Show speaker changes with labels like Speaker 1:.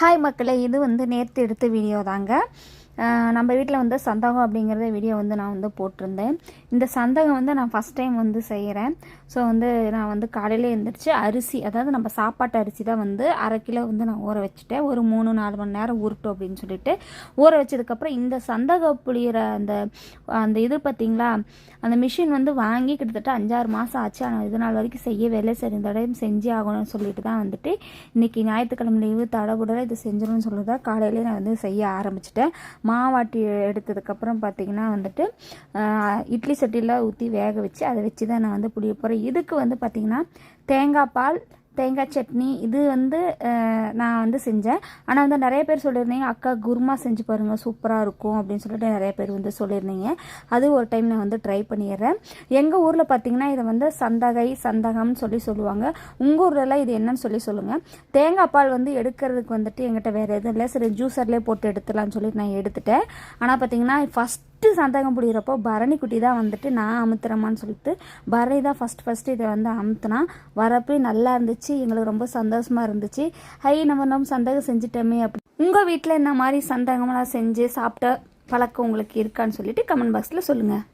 Speaker 1: Hi மக்களே. இது வந்து நேற்று எடுத்த வீடியோ தாங்க. நம்ம வீட்டில் வந்து சந்தகம் அப்படிங்கிறத வீடியோ வந்து நான் வந்து போட்டிருந்தேன். இந்த சந்தகம் வந்து நான் ஃபஸ்ட் டைம் வந்து செய்கிறேன் ஸோ வந்து நான் வந்து காலையில் எழுந்திரிச்சு அரிசி அதாவது நம்ம சாப்பாட்டு அரிசி தான் வந்து அரை கிலோ வந்து நான் ஊற வச்சுட்டேன். ஒரு மூணு நாலு மணி நேரம் ஊறட்டும் அப்படின்னு சொல்லிட்டு ஊற வச்சதுக்கப்புறம் இந்த சந்தக புளியிற அந்த அந்த இது பார்த்தீங்களா அந்த மிஷின் வந்து வாங்கி கிட்டத்தட்ட அஞ்சாறு மாதம் ஆச்சு. ஆனால் இது நாள் வரைக்கும் செய்யவே இல்லை. சரி இந்த டைம் செஞ்சே ஆகணும்னு சொல்லிட்டு தான் வந்துட்டு இன்றைக்கி ஞாயிற்றுக்கிழமை லீவு தடபுடல இது செஞ்சிடணும்னு சொல்லி தான் காலையிலே நான் வந்து செய்ய ஆரம்பிச்சிட்டேன். மாவாட்டி எடுத்ததுக்கப்புறம் பார்த்தீங்கன்னா வந்துட்டு இட்லி சட்டியில் ஊற்றி வேக வச்சு அதை வச்சு தான் நான் வந்து புளிய போகிறேன் இதுக்கு வந்து பார்த்திங்கன்னா தேங்காய் பால் தேங்காய் சட்னி இது வந்து நான் வந்து செஞ்சேன். ஆனால் வந்து நிறைய பேர் சொல்லியிருந்தீங்க அக்கா குருமா செஞ்சு பாருங்கள் சூப்பராக இருக்கும் அப்படின்னு சொல்லிட்டு நிறைய பேர் வந்து சொல்லியிருந்தீங்க. அது ஒரு டைம் நான் வந்து ட்ரை பண்ணிடுறேன். எங்கள் ஊரில் பார்த்தீங்கன்னா இதை வந்து சந்தகை சந்தகம்னு சொல்லி சொல்லுவாங்க. உங்கள் ஊர்லலாம் இது என்னன்னு சொல்லி சொல்லுங்கள் தேங்காய் பால் வந்து எடுக்கிறதுக்கு வந்துட்டு எங்கிட்ட வேறு எதுவும் இல்லை. சரி ஜூஸர்லேயே போட்டு எடுத்துலாம்னு சொல்லிட்டு நான் எடுத்துட்டேன். ஆனால் பார்த்தீங்கன்னா ஃபஸ்ட்டு சந்தகம் பிடிக்கிறப்போ பரணி குட்டி தான் வந்துட்டு நான் அமுத்துறேமான்னு சொல்லிட்டு பரணி தான் ஃபஸ்ட் ஃபஸ்ட்டு இதை வந்து அமுத்துனா வரப்போ நல்லா இருந்துச்சு எங்களுக்கு ரொம்ப சந்தோஷமாக இருந்துச்சு. ஹை நம்ம நம்ம சந்தகம் செஞ்சுட்டோமே அப்படி. உங்கள் வீட்டில் என்ன மாதிரி சந்தகம்லாம் செஞ்சு சாப்பிட்ட பழக்கம் உங்களுக்கு இருக்கான்னு சொல்லிட்டு கமெண்ட் பாக்ஸில் சொல்லுங்கள்